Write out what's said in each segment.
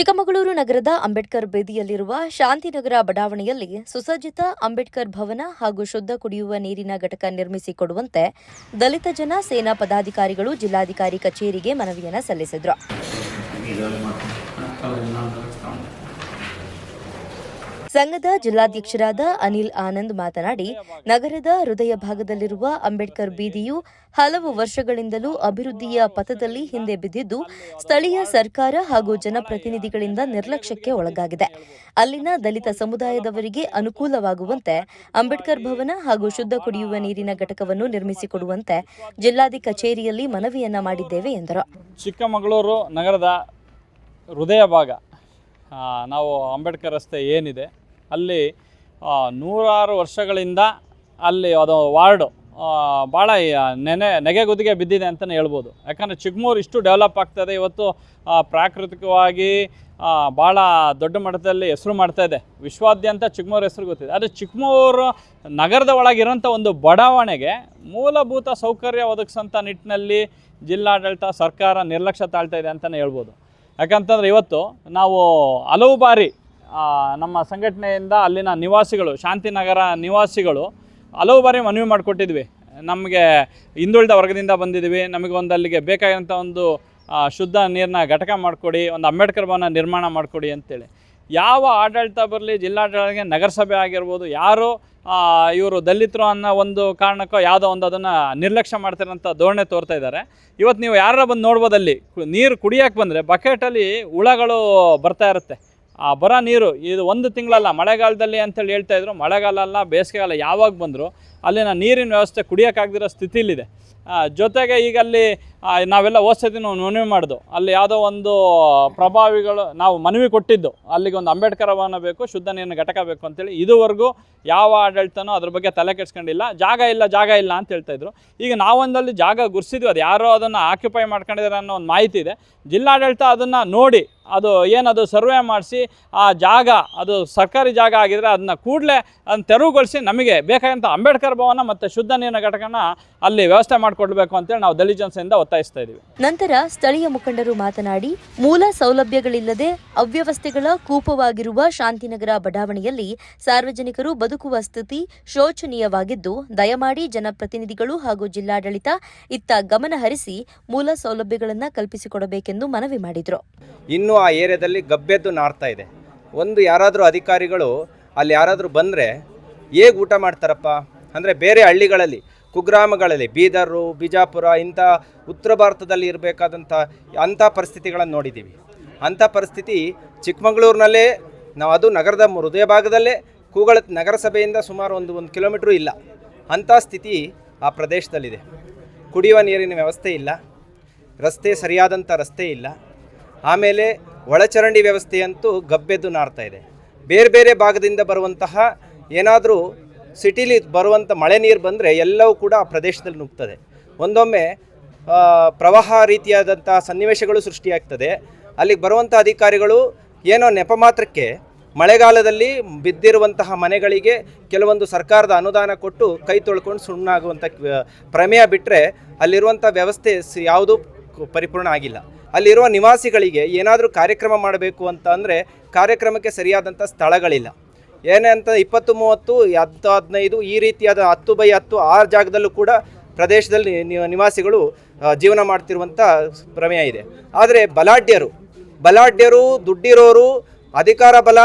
ಚಿಕ್ಕಮಗಳೂರು ನಗರದ ಅಂಬೇಡ್ಕರ್ ಬೀದಿಯಲ್ಲಿರುವ ಶಾಂತಿನಗರ ಬಡಾವಣೆಯಲ್ಲಿ ಸುಸಜ್ಜಿತ ಅಂಬೇಡ್ಕರ್ ಭವನ ಹಾಗೂ ಶುದ್ಧ ಕುಡಿಯುವ ನೀರಿನ ಘಟಕ ನಿರ್ಮಿಸಿಕೊಡುವಂತೆ ದಲಿತ ಜನ ಸೇನಾ ಪದಾಧಿಕಾರಿಗಳು ಜಿಲ್ಲಾಧಿಕಾರಿ ಕಚೇರಿಗೆ ಮನವಿಯನ್ನ ಸಲ್ಲಿಸಿದ್ರು. ಸಂಘದ ಜಿಲ್ಲಾಧ್ಯಕ್ಷರಾದ ಅನಿಲ್ ಆನಂದ್ ಮಾತನಾಡಿ, ನಗರದ ಹೃದಯ ಭಾಗದಲ್ಲಿರುವ ಅಂಬೇಡ್ಕರ್ ಬೀದಿಯು ಹಲವು ವರ್ಷಗಳಿಂದಲೂ ಅಭಿವೃದ್ಧಿಯ ಪಥದಲ್ಲಿ ಹಿಂದೆ ಬಿದ್ದಿದ್ದು, ಸ್ಥಳೀಯ ಸರ್ಕಾರ ಹಾಗೂ ಜನಪ್ರತಿನಿಧಿಗಳಿಂದ ನಿರ್ಲಕ್ಷ್ಯಕ್ಕೆ ಒಳಗಾಗಿದೆ. ಅಲ್ಲಿನ ದಲಿತ ಸಮುದಾಯದವರಿಗೆ ಅನುಕೂಲವಾಗುವಂತೆ, ಅಂಬೇಡ್ಕರ್ ಭವನ ಹಾಗೂ ಶುದ್ಧ ಕುಡಿಯುವ ನೀರಿನ ಘಟಕವನ್ನು ನಿರ್ಮಿಸಿಕೊಡುವಂತೆ ಜಿಲ್ಲಾಧಿ ಕಚೇರಿಯಲ್ಲಿ ಮನವಿಯನ್ನ ಮಾಡಿದ್ದೇವೆ ಎಂದರು. ಚಿಕ್ಕಮಗಳೂರು ನಗರದ ಹೃದಯ ಭಾಗ ನಾವು ಅಂಬೇಡ್ಕರ್ ರಸ್ತೆ ಏನಿದೆ ಅಲ್ಲಿ ನೂರಾರು ವರ್ಷಗಳಿಂದ ಅಲ್ಲಿ ಅದು ವಾರ್ಡು ಭಾಳ ನೆನೆ ನೆಗೆಗುದಿಗೆ ಬಿದ್ದಿದೆ ಅಂತಲೇ ಹೇಳ್ಬೋದು. ಯಾಕಂದರೆ ಚಿಕ್ಕಮೂರು ಇಷ್ಟು ಡೆವಲಪ್ ಆಗ್ತದೆ. ಇವತ್ತು ಪ್ರಾಕೃತಿಕವಾಗಿ ಭಾಳ ದೊಡ್ಡ ಮಟ್ಟದಲ್ಲಿ ಹೆಸರು ಮಾಡ್ತಾ ಇದೆ. ವಿಶ್ವಾದ್ಯಂತ ಚಿಕ್ಕಮೂರು ಹೆಸರು ಗೊತ್ತಿದೆ. ಆದರೆ ಚಿಕ್ಕಮೂರು ನಗರದ ಒಳಗಿರೋಂಥ ಒಂದು ಬಡಾವಣೆಗೆ ಮೂಲಭೂತ ಸೌಕರ್ಯ ಒದಗಿಸೋಂಥ ನಿಟ್ಟಿನಲ್ಲಿ ಜಿಲ್ಲಾಡಳಿತ, ಸರ್ಕಾರ ನಿರ್ಲಕ್ಷ್ಯ ತಾಳ್ತಾ ಇದೆ ಅಂತಲೇ ಹೇಳ್ಬೋದು. ಯಾಕಂತಂದರೆ ಇವತ್ತು ನಾವು ಹಲವು ಬಾರಿ ನಮ್ಮ ಸಂಘಟನೆಯಿಂದ ಅಲ್ಲಿನ ನಿವಾಸಿಗಳು, ಶಾಂತಿನಗರ ನಿವಾಸಿಗಳು ಹಲವು ಬಾರಿ ಮನವಿ ಮಾಡಿಕೊಟ್ಟಿದ್ವಿ. ನಮಗೆ ಹಿಂದುಳಿದ ವರ್ಗದಿಂದ ಬಂದಿದ್ದೀವಿ. ನಮಗೆ ಒಂದು ಅಲ್ಲಿಗೆ ಬೇಕಾಗಿರೋಂಥ ಒಂದು ಶುದ್ಧ ನೀರನ್ನ ಘಟಕ ಮಾಡಿಕೊಡಿ, ಒಂದು ಅಂಬೇಡ್ಕರ್ ಭವನ ನಿರ್ಮಾಣ ಮಾಡಿಕೊಡಿ ಅಂತೇಳಿ. ಯಾವ ಆಡಳಿತ ಬರಲಿ ಜಿಲ್ಲಾಡಳಿತ ನಗರಸಭೆ ಆಗಿರ್ಬೋದು, ಯಾರು ಇವರು ದಲಿತರು ಅನ್ನೋ ಒಂದು ಕಾರಣಕ್ಕೋ ಯಾವುದೋ ಒಂದು ಅದನ್ನು ನಿರ್ಲಕ್ಷ್ಯ ಮಾಡ್ತಿರೋಂಥ ಧೋರಣೆ ತೋರ್ತಾ ಇದ್ದಾರೆ. ಇವತ್ತು ನೀವು ಯಾರ ಬಂದು ನೋಡ್ಬೋದಲ್ಲಿ ನೀರು ಕುಡಿಯೋಕೆ ಬಂದರೆ ಬಕೆಟಲ್ಲಿ ಹುಳಗಳು ಬರ್ತಾ ಇರುತ್ತೆ. ಆ ಬರೋ ನೀರು ಇದು ಒಂದು ತಿಂಗಳಲ್ಲ ಮಳೆಗಾಲದಲ್ಲಿ ಅಂತೇಳಿ ಹೇಳ್ತಾ ಇದ್ರು ಮಳೆಗಾಲ ಅಲ್ಲ ಬೇಸಿಗೆಗಾಲ ಯಾವಾಗ ಬಂದರು ಅಲ್ಲಿನ ನೀರಿನ ವ್ಯವಸ್ಥೆ ಕುಡಿಯೋಕ್ಕಾಗದಿರೋ ಸ್ಥಿತಿಲಿದೆ ಆ, ಜೊತೆಗೆ ಈಗ ಅಲ್ಲಿ ನಾವೆಲ್ಲ ಓದ್ಸತಿ ನಾವು ಮನವಿ ಮಾಡಿದ್ವು ಅಲ್ಲಿ ಯಾವುದೋ ಒಂದು ಪ್ರಭಾವಿಗಳು ನಾವು ಮನವಿ ಕೊಟ್ಟಿದ್ದು ಅಲ್ಲಿಗೆ ಒಂದು ಅಂಬೇಡ್ಕರ್ ಭವನ ಬೇಕು ಶುದ್ಧ ನೀರಿನ ಘಟಕ ಬೇಕು ಅಂತೇಳಿ ಇದುವರೆಗೂ ಯಾವ ಆಡಳಿತನೋ ಅದ್ರ ಬಗ್ಗೆ ತಲೆ ಕೆಡ್ಸ್ಕೊಂಡಿಲ್ಲ ಜಾಗ ಇಲ್ಲ ಜಾಗ ಇಲ್ಲ ಅಂತ ಹೇಳ್ತಾ ಇದ್ರು. ಈಗ ನಾವೊಂದಲ್ಲಿ ಜಾಗ ಗುರ್ಸಿದ್ವಿ ಅದು ಯಾರೋ ಅದನ್ನು ಆಕ್ಯುಪೈ ಮಾಡ್ಕೊಂಡಿದ್ದಾರೆ ಅನ್ನೋ ಒಂದು ಮಾಹಿತಿ ಇದೆ. ಜಿಲ್ಲಾಡಳಿತ ಅದನ್ನು ನೋಡಿ ಅದು ಏನದು ಸರ್ವೆ ಮಾಡಿಸಿ ಆ ಜಾಗ ಅದು ಸರ್ಕಾರಿ ಜಾಗ ಆಗಿದ್ರೆ ಅದನ್ನ ಕೂಡಲೇ ಅದನ್ನು ತೆರವುಗೊಳಿಸಿ ನಮಗೆ ಬೇಕಾದಂಥ ಅಂಬೇಡ್ಕರ್ ಭವನ ಮತ್ತು ಶುದ್ಧ ನೀರಿನ ಘಟಕನ ಅಲ್ಲಿ ವ್ಯವಸ್ಥೆ ಮಾಡಿಕೊಡ್ಬೇಕು ಅಂತೇಳಿ ನಾವು ದಲಿತ ಜನಸೆಯಿಂದ ಒತ್ತಾಯಿಸ್ತಾ ಇದ್ದೀವಿ ನಂತರ ಸ್ಥಳೀಯ ಮುಖಂಡರು ಮಾತನಾಡಿ ಮೂಲ ಸೌಲಭ್ಯಗಳಿಲ್ಲದೆ ಅವ್ಯವಸ್ಥೆಗಳ ಕೂಪವಾಗಿರುವ ಶಾಂತಿನಗರ ಬಡಾವಣೆಯಲ್ಲಿ ಸಾರ್ವಜನಿಕರು ಬದುಕುವ ಸ್ಥಿತಿ ಶೋಚನೀಯವಾಗಿದ್ದು ದಯಮಾಡಿ ಜನಪ್ರತಿನಿಧಿಗಳು ಹಾಗೂ ಜಿಲ್ಲಾಡಳಿತ ಇತ್ತ ಗಮನ ಹರಿಸಿ ಮೂಲ ಸೌಲಭ್ಯಗಳನ್ನು ಕಲ್ಪಿಸಿಕೊಡಬೇಕೆಂದು ಮನವಿ ಮಾಡಿದರು. ಇನ್ನೂ ಆ ಏರಿಯಾದಲ್ಲಿ ಗಬ್ಬೆದ್ದು ನಾರ್ತಾ ಇದೆ. ಒಂದು ಯಾರಾದರೂ ಅಧಿಕಾರಿಗಳು ಅಲ್ಲಿ ಯಾರಾದರೂ ಬಂದರೆ ಹೇಗೆ ಊಟ ಮಾಡ್ತಾರಪ್ಪ? ಅಂದರೆ ಬೇರೆ ಹಳ್ಳಿಗಳಲ್ಲಿ, ಕುಗ್ರಾಮಗಳಲ್ಲಿ, ಬೀದರು, ಬಿಜಾಪುರ, ಇಂಥ ಉತ್ತರ ಭಾರತದಲ್ಲಿ ಇರಬೇಕಾದಂಥ ಅಂಥ ಪರಿಸ್ಥಿತಿಗಳನ್ನು ನೋಡಿದ್ದೀವಿ. ಅಂಥ ಪರಿಸ್ಥಿತಿ ಚಿಕ್ಕಮಗಳೂರಿನಲ್ಲೇ, ನಾವು ಅದು ನಗರದ ಹೃದಯ ಭಾಗದಲ್ಲೇ ಕೂಗಳ ನಗರಸಭೆಯಿಂದ ಸುಮಾರು ಒಂದು ಒಂದು ಕಿಲೋಮೀಟ್ರೂ ಇಲ್ಲ. ಅಂಥ ಸ್ಥಿತಿ ಆ ಪ್ರದೇಶದಲ್ಲಿದೆ. ಕುಡಿಯುವ ನೀರಿನ ವ್ಯವಸ್ಥೆ ಇಲ್ಲ. ರಸ್ತೆ ಸರಿಯಾದಂಥ ರಸ್ತೆ ಇಲ್ಲ. ಆಮೇಲೆ ಒಳಚರಂಡಿ ವ್ಯವಸ್ಥೆಯಂತೂ ಗಬ್ಬೆದ್ದು ನಾರ್ತಾ ಇದೆ. ಬೇರೆ ಬೇರೆ ಭಾಗದಿಂದ ಬರುವಂತಹ ಏನಾದರೂ ಸಿಟಿಲಿ ಬರುವಂಥ ಮಳೆ ನೀರು ಬಂದರೆ ಎಲ್ಲವೂ ಕೂಡ ಆ ಪ್ರದೇಶದಲ್ಲಿ ನುಗ್ತದೆ. ಒಂದೊಮ್ಮೆ ಪ್ರವಾಹ ರೀತಿಯಾದಂಥ ಸನ್ನಿವೇಶಗಳು ಸೃಷ್ಟಿಯಾಗ್ತದೆ. ಅಲ್ಲಿಗೆ ಬರುವಂಥ ಅಧಿಕಾರಿಗಳು ಏನೋ ನೆಪ ಮಾತ್ರಕ್ಕೆ ಮಳೆಗಾಲದಲ್ಲಿ ಬಿದ್ದಿರುವಂತಹ ಮನೆಗಳಿಗೆ ಕೆಲವೊಂದು ಸರ್ಕಾರದ ಅನುದಾನ ಕೊಟ್ಟು ಕೈ ತೊಳ್ಕೊಂಡು ಸುಣ್ಣಾಗುವಂಥ ಪ್ರಮೇಯ ಬಿಟ್ಟರೆ ಅಲ್ಲಿರುವಂಥ ವ್ಯವಸ್ಥೆ ಯಾವುದೂ ಪರಿಪೂರ್ಣ ಆಗಿಲ್ಲ. ಅಲ್ಲಿರುವ ನಿವಾಸಿಗಳಿಗೆ ಏನಾದರೂ ಕಾರ್ಯಕ್ರಮ ಮಾಡಬೇಕು ಅಂತ ಅಂದರೆ ಕಾರ್ಯಕ್ರಮಕ್ಕೆ ಸರಿಯಾದಂಥ ಸ್ಥಳಗಳಿಲ್ಲ. ಏನೇ ಅಂತ ಇಪ್ಪತ್ತು ಮೂವತ್ತು, ಹತ್ತು ಹದಿನೈದು, ಈ ರೀತಿಯಾದ ಹತ್ತು ಬೈ ಹತ್ತು ಆರು ಜಾಗದಲ್ಲೂ ಕೂಡ ಪ್ರದೇಶದಲ್ಲಿ ನಿವಾಸಿಗಳು ಜೀವನ ಮಾಡ್ತಿರುವಂಥ ಪ್ರಮೇಯ ಇದೆ. ಆದರೆ ಬಲಾಢ್ಯರು ಬಲಾಢ್ಯರು, ದುಡ್ಡಿರೋರು, ಅಧಿಕಾರ ಬಲ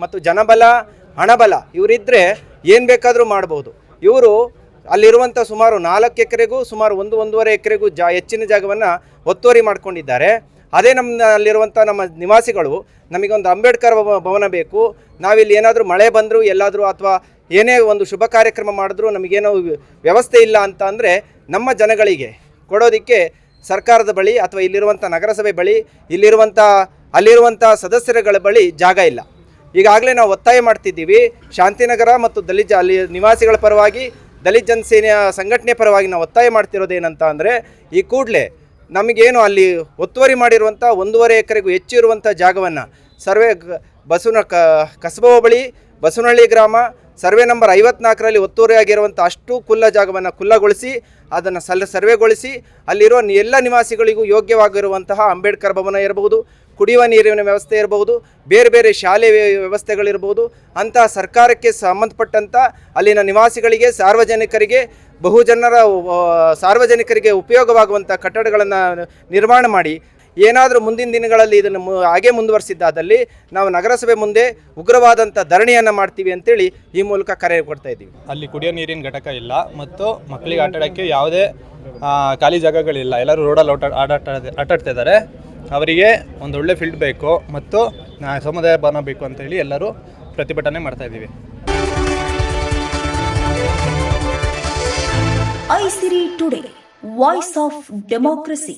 ಮತ್ತು ಜನಬಲ, ಹಣಬಲ ಇವರಿದ್ದರೆ ಏನು ಬೇಕಾದರೂ ಮಾಡ್ಬೋದು. ಇವರು ಅಲ್ಲಿರುವಂಥ ಸುಮಾರು ನಾಲ್ಕು ಎಕರೆಗೂ, ಸುಮಾರು ಒಂದು, ಒಂದೂವರೆ ಎಕರೆಗೂ ಜಾ, ಹೆಚ್ಚಿನ ಜಾಗವನ್ನು ಒತ್ತುವರಿ ಮಾಡ್ಕೊಂಡಿದ್ದಾರೆ. ಅದೇ ನಮ್ಮ ಅಲ್ಲಿರುವಂಥ ನಮ್ಮ ನಿವಾಸಿಗಳು, ನಮಗೊಂದು ಅಂಬೇಡ್ಕರ್ ಭವ- ಭವನ ಬೇಕು. ನಾವಿಲ್ಲಿ ಏನಾದರೂ ಮಳೆ ಬಂದರೂ, ಎಲ್ಲಾದರೂ ಅಥವಾ ಏನೇ ಒಂದು ಶುಭ ಕಾರ್ಯಕ್ರಮ ಮಾಡಿದ್ರೂ ನಮಗೇನೋ ವ್ಯವಸ್ಥೆ ಇಲ್ಲ ಅಂತ ಅಂದರೆ ನಮ್ಮ ಜನಗಳಿಗೆ ಕೊಡೋದಕ್ಕೆ ಸರ್ಕಾರದ ಬಳಿ ಅಥವಾ ಇಲ್ಲಿರುವಂಥ ನಗರಸಭೆ ಬಳಿ ಇಲ್ಲಿರುವಂಥ ಅಲ್ಲಿರುವಂಥ ಸದಸ್ಯರುಗಳ ಬಳಿ ಜಾಗ ಇಲ್ಲ. ಈಗಾಗಲೇ ನಾವು ಒತ್ತಾಯ ಮಾಡ್ತಿದ್ದೀವಿ. ಶಾಂತಿನಗರ ಮತ್ತು ದಲಿತ, ಅಲ್ಲಿ ನಿವಾಸಿಗಳ ಪರವಾಗಿ ದಲಿತ ಜನಸೇನೆಯ ಸಂಘಟನೆ ಪರವಾಗಿ ನಾವು ಒತ್ತಾಯ ಮಾಡ್ತಿರೋದೇನಂತ ಅಂದರೆ, ಈ ಕೂಡಲೇ ನಮಗೇನು ಅಲ್ಲಿ ಒತ್ತುವರಿ ಮಾಡಿರುವಂಥ ಒಂದೂವರೆ ಎಕರೆಗೂ ಹೆಚ್ಚು ಇರುವಂಥ ಜಾಗವನ್ನು ಸರ್ವೆ ಬಸವನ ಕ, ಕಸಬವ ಬಸವನಹಳ್ಳಿ ಗ್ರಾಮ ಸರ್ವೆ ನಂಬರ್ ಐವತ್ನಾಲ್ಕರಲ್ಲಿ ಒತ್ತುವರಿ ಆಗಿರುವಂಥ ಅಷ್ಟು ಕುಲ್ಲ ಜಾಗವನ್ನು ಕುಲ್ಲಗೊಳಿಸಿ, ಅದನ್ನು ಸಲ್, ಸರ್ವೆಗೊಳಿಸಿ, ಅಲ್ಲಿರುವ ಎಲ್ಲ ನಿವಾಸಿಗಳಿಗೂ ಯೋಗ್ಯವಾಗಿರುವಂತಹ ಅಂಬೇಡ್ಕರ್ ಭವನ ಇರಬಹುದು. ಕುಡಿಯುವ ನೀರಿನ ವ್ಯವಸ್ಥೆ ಇರಬಹುದು, ಬೇರೆ ಬೇರೆ ಶಾಲೆ ವ್ಯ- ವ್ಯವಸ್ಥೆಗಳಿರ್ಬೋದು ಅಂತಹ ಸರ್ಕಾರಕ್ಕೆ ಸಂಬಂಧಪಟ್ಟಂಥ ಅಲ್ಲಿನ ನಿವಾಸಿಗಳಿಗೆ, ಸಾರ್ವಜನಿಕರಿಗೆ, ಬಹುಜನರ ಸಾರ್ವಜನಿಕರಿಗೆ ಉಪಯೋಗವಾಗುವಂಥ ಕಟ್ಟಡಗಳನ್ನು ನಿರ್ಮಾಣ ಮಾಡಿ, ಏನಾದರೂ ಮುಂದಿನ ದಿನಗಳಲ್ಲಿ ಇದನ್ನು ಹಾಗೆ ಮುಂದುವರಿಸಿದ್ದಾದಲ್ಲಿ ನಾವು ನಗರಸಭೆ ಮುಂದೆ ಉಗ್ರವಾದಂಥ ಧರಣಿಯನ್ನು ಮಾಡ್ತೀವಿ ಅಂತೇಳಿ ಈ ಮೂಲಕ ಕರೆ ಕೊಡ್ತಾ ಇದ್ದೀವಿ. ಅಲ್ಲಿ ಕುಡಿಯೋ ನೀರಿನ ಘಟಕ ಇಲ್ಲ, ಮತ್ತು ಮಕ್ಕಳಿಗೆ ಆಟಾಡೋಕ್ಕೆ ಯಾವುದೇ ಖಾಲಿ ಜಾಗಗಳಿಲ್ಲ, ಎಲ್ಲರೂ ರೋಡಲ್ಲಿ ಆಟ ಆಟಾಡ್ತಾ ಆಟಾಡ್ತಾ ಇದ್ದಾರೆ ಅವರಿಗೆ ಒಂದು ಒಳ್ಳೆ ಫೀಲ್ಡ್ ಬೇಕು ಮತ್ತು ಸಮುದಾಯ ಭವನ ಬೇಕು ಅಂತೇಳಿ ಎಲ್ಲರೂ ಪ್ರತಿಭಟನೆ ಮಾಡ್ತಾ ಇದ್ದೀವಿ. ಐಸಿರಿ ಟುಡೇ ವಾಯ್ಸ್ ಆಫ್ ಡೆಮೋಕ್ರಸಿ